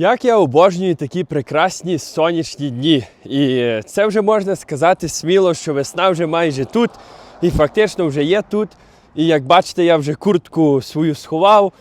Як я обожнюю такі прекрасні сонячні дні. І це вже можна сказати сміло, що весна вже майже тут, і фактично вже є тут. І як бачите, я вже куртку свою сховав,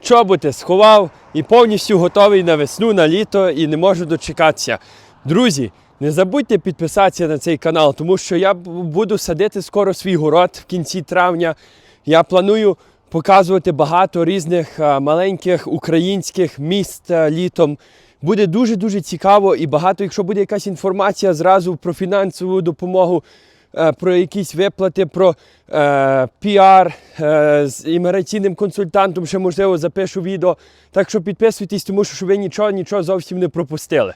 чоботи сховав і повністю готовий на весну, на літо і не можу дочекатися. Друзі, не забудьте підписатися на цей канал, тому що я буду садити скоро свій город в кінці травня. Я планую показувати багато різних маленьких українських міст літом. Буде дуже-дуже цікаво і багато, якщо буде якась інформація зразу про фінансову допомогу, е, про якісь виплати, про е, піар е, з імміграційним консультантом, ще можливо запишу відео. Так що підписуйтесь, тому що ви нічого, нічого зовсім не пропустили.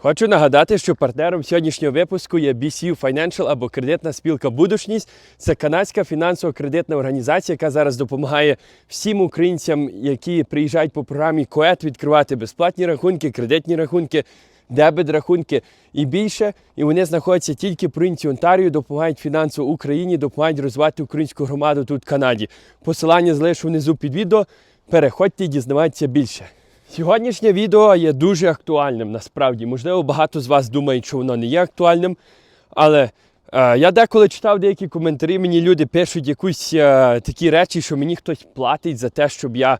Хочу нагадати, що партнером сьогоднішнього випуску є BCU Financial або кредитна спілка Будушність. Це канадська фінансово-кредитна організація, яка зараз допомагає всім українцям, які приїжджають по програмі КОЕТ, відкривати безплатні рахунки, кредитні рахунки, дебет рахунки і більше. І вони знаходяться тільки в провінції Онтаріо, допомагають фінансово Україні, допомагають розвивати українську громаду тут в Канаді. Посилання залишу внизу під відео. Переходьте і дізнавайтеся більше. Сьогоднішнє відео є дуже актуальним насправді. Можливо, багато з вас думають, що воно не є актуальним. Але е, я деколи читав деякі коментарі, мені люди пишуть якусь е, такі речі, що мені хтось платить за те, щоб я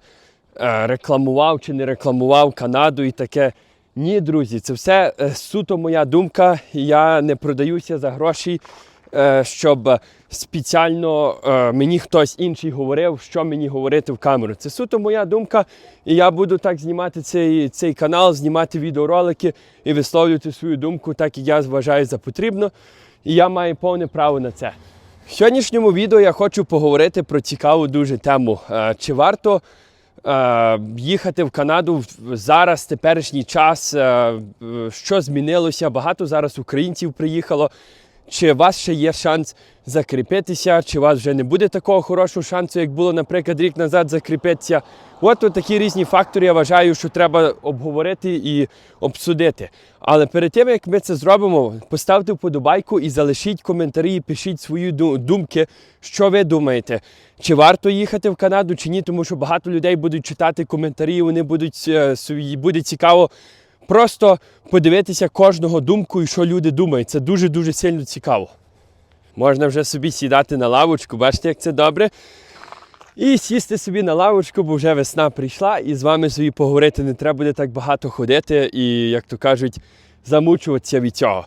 е, рекламував чи не рекламував Канаду і таке. Ні, друзі, це все е, суто моя думка. Я не продаюся за гроші, щоб спеціально е, мені хтось інший говорив, що мені говорити в камеру. Це суто моя думка, і я буду так знімати цей, цей канал, знімати відеоролики і висловлювати свою думку, так як я вважаю за потрібно. І я маю повне право на це. В сьогоднішньому відео я хочу поговорити про цікаву дуже тему. Е, Чи варто е, їхати в Канаду зараз, теперішній час? Е, е, Що змінилося? Багато зараз українців приїхало. Чи у вас ще є шанс закріпитися, чи у вас вже не буде такого хорошого шансу, як було, наприклад, рік назад закріпитися? От, от такі різні фактори, я вважаю, що треба обговорити і обсудити. Але перед тим, як ми це зробимо, поставте вподобайку і залишіть коментарі, і пишіть свої ду- думки, що ви думаєте. Чи варто їхати в Канаду, чи ні, тому що багато людей будуть читати коментарі, вони будуть е, буде цікаво просто подивитися кожного думку і що люди думають. Це дуже-дуже сильно цікаво. Можна вже собі сідати на лавочку, бачите, як це добре. І сісти собі на лавочку, бо вже весна прийшла, і з вами собі поговорити не треба буде так багато ходити і, як то кажуть, замучуватися від цього.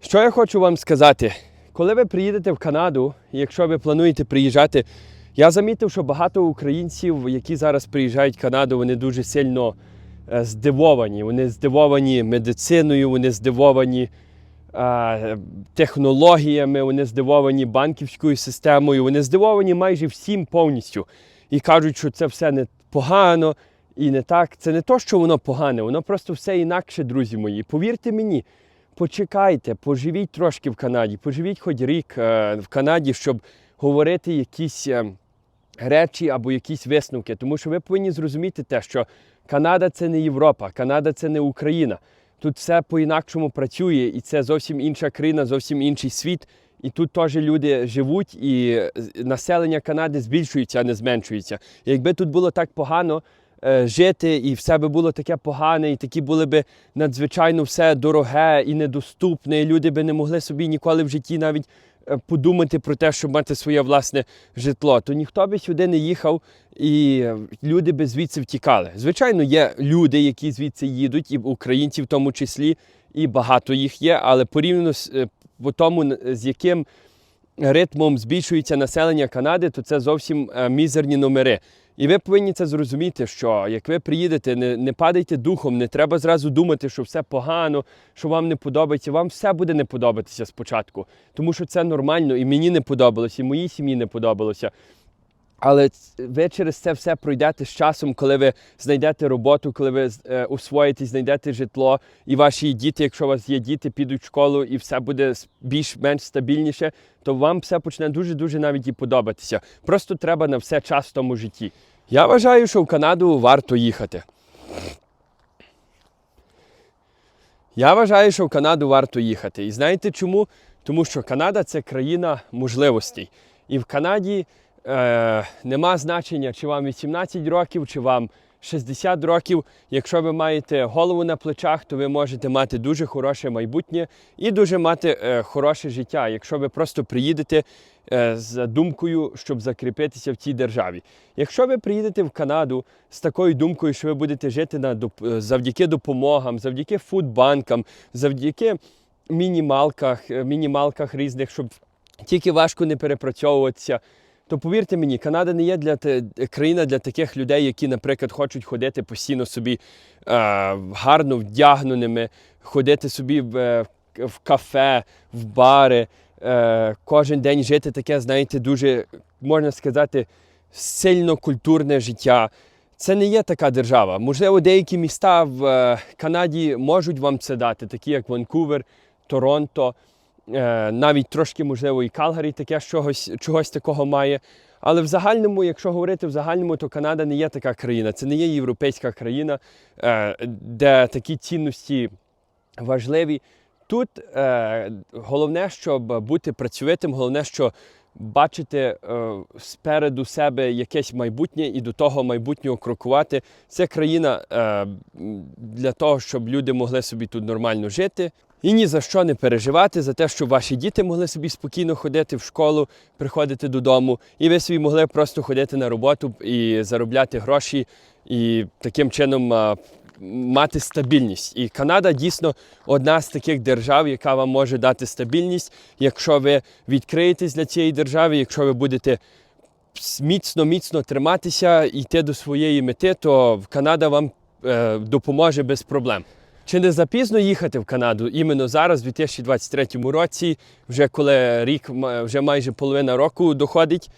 Що я хочу вам сказати? Коли ви приїдете в Канаду, якщо ви плануєте приїжджати, я замітив, що багато українців, які зараз приїжджають в Канаду, вони дуже сильно здивовані. Вони здивовані медициною, вони здивовані е, технологіями, вони здивовані банківською системою, вони здивовані майже всім повністю. І кажуть, що це все не погано і не так. Це не то, що воно погане, воно просто все інакше, друзі мої. Повірте мені, почекайте, поживіть трошки в Канаді, поживіть хоч рік е, в Канаді, щоб говорити якісь. е, речі або якісь висновки. Тому що ви повинні зрозуміти те, що Канада це не Європа, Канада це не Україна. Тут все по-інакшому працює, і це зовсім інша країна, зовсім інший світ. І тут теж люди живуть, і населення Канади збільшується, а не зменшується. І якби тут було так погано жити, і все би було таке погане, і такі були би надзвичайно все дороге і недоступне, і люди би не могли собі ніколи в житті навіть е, подумати про те, щоб мати своє власне житло, то ніхто би сюди не їхав і е, люди би звідси втікали. Звичайно, є люди, які звідси їдуть, і українці в тому числі, і багато їх є, але порівняно з е, по тому, з яким ритмом збільшується населення Канади, то це зовсім е, мізерні номери. І ви повинні це зрозуміти, що як ви приїдете, не, не падайте духом, не треба зразу думати, що все погано, що вам не подобається. Вам все буде не подобатися спочатку, тому що це нормально, і мені не подобалося, і моїй сім'ї не подобалося. Але ви через це все пройдете з часом, коли ви знайдете роботу, коли ви е, знайдете житло, і ваші діти, якщо у вас є діти, підуть в школу і все буде більш-менш стабільніше, то вам все почне дуже-дуже навіть і подобатися. Просто треба на все час в тому житті. Я вважаю, що в Канаду варто їхати. Я вважаю, що в Канаду варто їхати. І знаєте чому? Тому що Канада це країна можливостей. І в Канаді е, нема значення, чи вам 18 років, чи вам 60 років. Якщо ви маєте голову на плечах, то ви можете мати дуже хороше майбутнє і дуже мати е, хороше життя, якщо ви просто приїдете е, з думкою, щоб закріпитися в цій державі. Якщо ви приїдете в Канаду з такою думкою, що ви будете жити на доп- е, завдяки допомогам, завдяки фудбанкам, завдяки мінімалках, е, мінімалках різних, щоб тільки важко не перепрацьовуватися. То повірте мені, Канада не є для країна для таких людей, які, наприклад, хочуть ходити постійно собі е, гарно вдягненими, ходити собі в, е, в кафе, в бари, е, кожен день жити таке, знаєте, дуже можна сказати, сильно культурне життя. Це не є така держава. Можливо, деякі міста в е, Канаді можуть вам це дати, такі як Ванкувер, Торонто, навіть трошки, можливо, і Калгарі таке чогось, чогось такого має. Але в загальному, якщо говорити в загальному, то Канада не є така країна. Це не є європейська країна, е, де такі цінності важливі. Тут е, головне, щоб бути працьовитим, головне, що бачити е, спереду себе якесь майбутнє і до того майбутнього крокувати. Це країна е, для того, щоб люди могли собі тут нормально жити. І ні за що не переживати за те, щоб ваші діти могли собі спокійно ходити в школу, приходити додому, і ви собі могли просто ходити на роботу і заробляти гроші, і таким чином а, мати стабільність. І Канада дійсно одна з таких держав, яка вам може дати стабільність, якщо ви відкриєтесь для цієї держави, якщо ви будете міцно, міцно триматися йти до своєї мети, то Канада вам е, допоможе без проблем. Чи не запізно їхати в Канаду іменно зараз, у 2023 році, вже коли рік вже майже половина року доходить?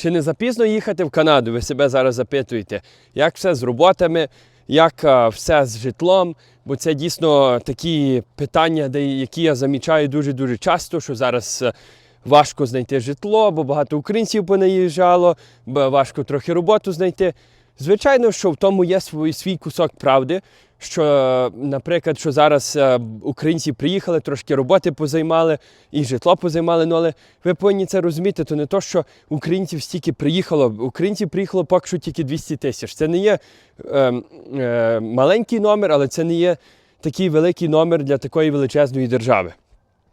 Чи не запізно їхати в Канаду? Ви себе зараз запитуєте, як все з роботами, як все з житлом? Бо це дійсно такі питання, які я замічаю дуже-дуже часто, що зараз е, важко знайти житло, бо багато українців понаїжджало, бо важко трохи роботу знайти. Звичайно, що в тому є свій, свій кусок правди. Що, наприклад, що зараз е, українці приїхали, трошки роботи позаймали і житло позаймали. Ну але ви повинні це розуміти, то не то, що українців стільки приїхало. Українців приїхало поки що тільки 200 тисяч. Це не є е, е, маленький номер, але це не є такий великий номер для такої величезної держави.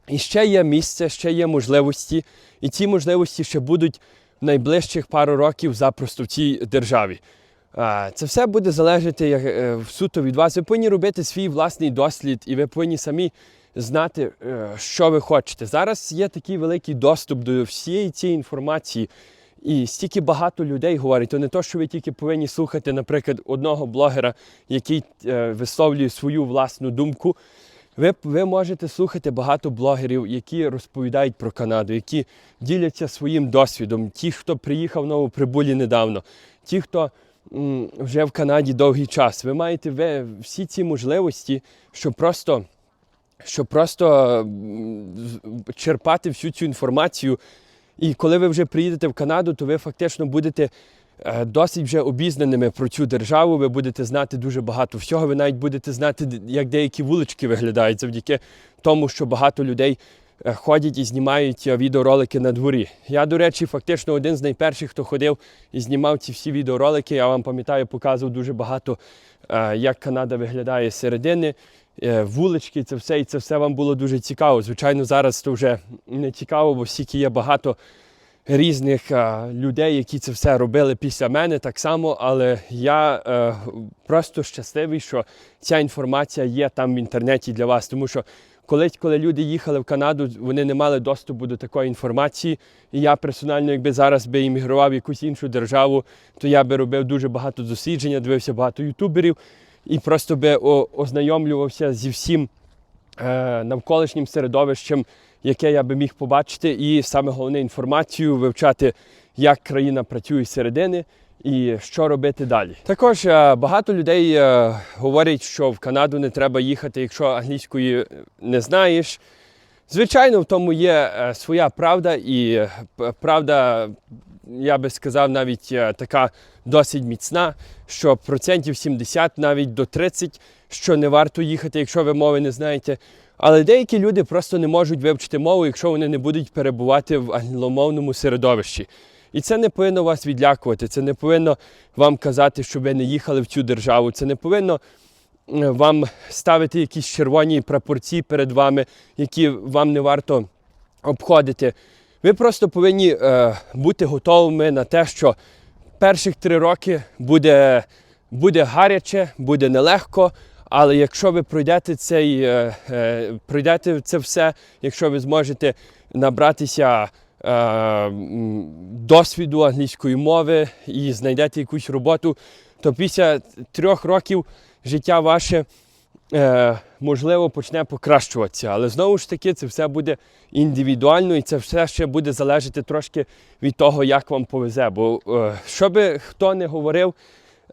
І ще є місце, ще є можливості, і ці можливості ще будуть в найближчих пару років запросто в цій державі. Це все буде залежати як, е, суто від вас. Ви повинні робити свій власний дослід, і ви повинні самі знати, е, що ви хочете. Зараз є такий великий доступ до всієї цієї інформації. І стільки багато людей говорить, то не то, що ви тільки повинні слухати, наприклад, одного блогера, який е, висловлює свою власну думку. Ви, ви можете слухати багато блогерів, які розповідають про Канаду, які діляться своїм досвідом. Ті, хто приїхав новоприбулі недавно, ті, хто вже в Канаді довгий час. Ви маєте всі ці можливості, щоб просто, щоб просто черпати всю цю інформацію. І коли ви вже приїдете в Канаду, то ви фактично будете е, досить вже обізнаними про цю державу. Ви будете знати дуже багато всього. Ви навіть будете знати, як деякі вулички виглядають завдяки тому, що багато людей ходять і знімають е, відеоролики на дворі. Я, до речі, фактично один з найперших, хто ходив і знімав ці всі відеоролики. Я вам пам'ятаю, показував дуже багато, е, як Канада виглядає з середини. е, Вулички, це все, і це все вам було дуже цікаво. Звичайно, зараз це вже не цікаво, бо стільки є багато різних е, людей, які це все робили після мене так само, але я е, просто щасливий, що ця інформація є там в інтернеті для вас. Тому що колись, коли люди їхали в Канаду, вони не мали доступу до такої інформації. І я персонально, якби зараз би іммігрував в якусь іншу державу, то я би робив дуже багато дослідження, дивився багато ютуберів і просто би ознайомлювався зі всім е, навколишнім середовищем, яке я би міг побачити, і саме головне інформацію вивчати, як країна працює з середини і що робити далі. Також е, багато людей е, говорять, що в Канаду не треба їхати, якщо англійської не знаєш. Звичайно, в тому є е, своя правда, і е, правда, я би сказав, навіть е, така досить міцна, що процентів 70, навіть до 30, що не варто їхати, якщо ви мови не знаєте. Але деякі люди просто не можуть вивчити мову, якщо вони не будуть перебувати в англомовному середовищі. І це не повинно вас відлякувати, це не повинно вам казати, що ви не їхали в цю державу. Це не повинно е, вам ставити якісь червоні прапорці перед вами, які вам не варто обходити. Ви просто повинні е, бути готовими на те, що перших три роки буде, буде гаряче, буде нелегко. Але якщо ви пройдете цей, е, е, пройдете це все, якщо ви зможете набратися досвіду англійської мови і знайдете якусь роботу, то після трьох років життя ваше е, можливо почне покращуватися. Але знову ж таки, це все буде індивідуально і це все ще буде залежати трошки від того, як вам повезе. Бо е, що би хто не говорив,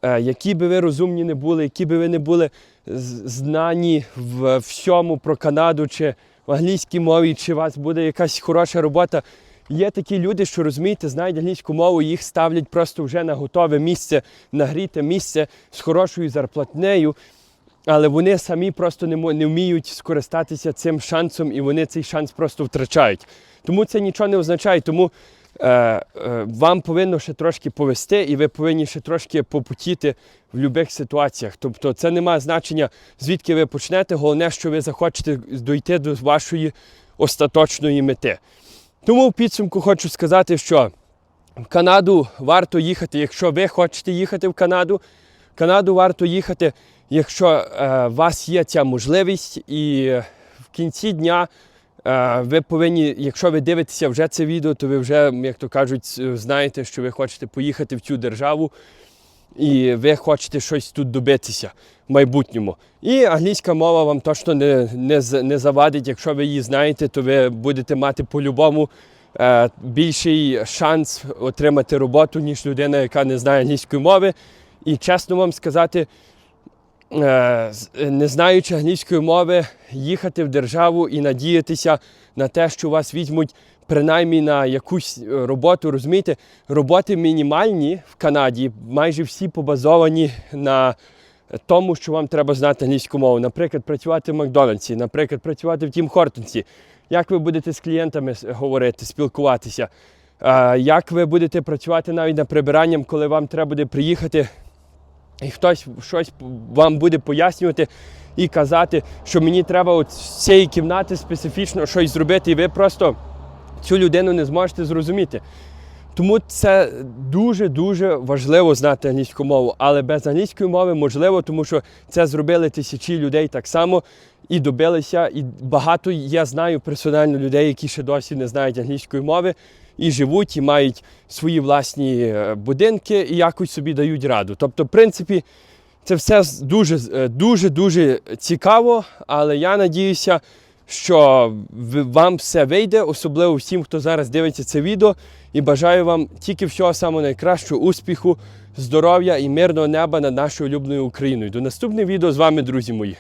е, які би ви розумні не були, які би ви не були знані в всьому про Канаду чи в англійській мові, чи у вас буде якась хороша робота. Є такі люди, що розумієте, знають англійську мову, їх ставлять просто вже на готове місце, нагріте місце з хорошою зарплатнею, але вони самі просто не, не вміють скористатися цим шансом, і вони цей шанс просто втрачають. Тому це нічого не означає. Тому е, е, вам повинно ще трошки повести, і ви повинні ще трошки попутіти в будь-яких ситуаціях. Тобто це не має значення, звідки ви почнете. Головне, що ви захочете дойти до вашої остаточної мети. Тому в підсумку хочу сказати, що в Канаду варто їхати, якщо ви хочете їхати в Канаду. В Канаду варто їхати, якщо е, у вас є ця можливість, і в кінці дня е, ви повинні, якщо ви дивитеся вже це відео, то ви вже, як то кажуть, знаєте, що ви хочете поїхати в цю державу і ви хочете щось тут добитися в майбутньому. І англійська мова вам точно не, не, не завадить. Якщо ви її знаєте, то ви будете мати по-любому е, більший шанс отримати роботу, ніж людина, яка не знає англійської мови. І чесно вам сказати, е, не знаючи англійської мови, їхати в державу і надіятися на те, що вас візьмуть принаймні на якусь е, роботу. Розумієте, роботи мінімальні в Канаді, майже всі побазовані на тому, що вам треба знати англійську мову. Наприклад, працювати в Макдональдсі, наприклад, працювати в Тім Хортонсі. Як ви будете з клієнтами говорити, спілкуватися? Як ви будете працювати навіть над прибиранням, коли вам треба буде приїхати і хтось щось вам буде пояснювати і казати, що мені треба от з цієї кімнати специфічно щось зробити, і ви просто цю людину не зможете зрозуміти. Тому це дуже-дуже важливо знати англійську мову, але без англійської мови можливо, тому що це зробили тисячі людей так само і добилися. І багато я знаю персонально людей, які ще досі не знають англійської мови і живуть, і мають свої власні е, будинки і якось собі дають раду. Тобто, в принципі, це все е, дуже дуже цікаво, але я надіюся, що вам все вийде, особливо всім, хто зараз дивиться це відео. І бажаю вам тільки всього самого найкращого, успіху, здоров'я і мирного неба над нашою улюбленою Україною. До наступного відео з вами, друзі мої.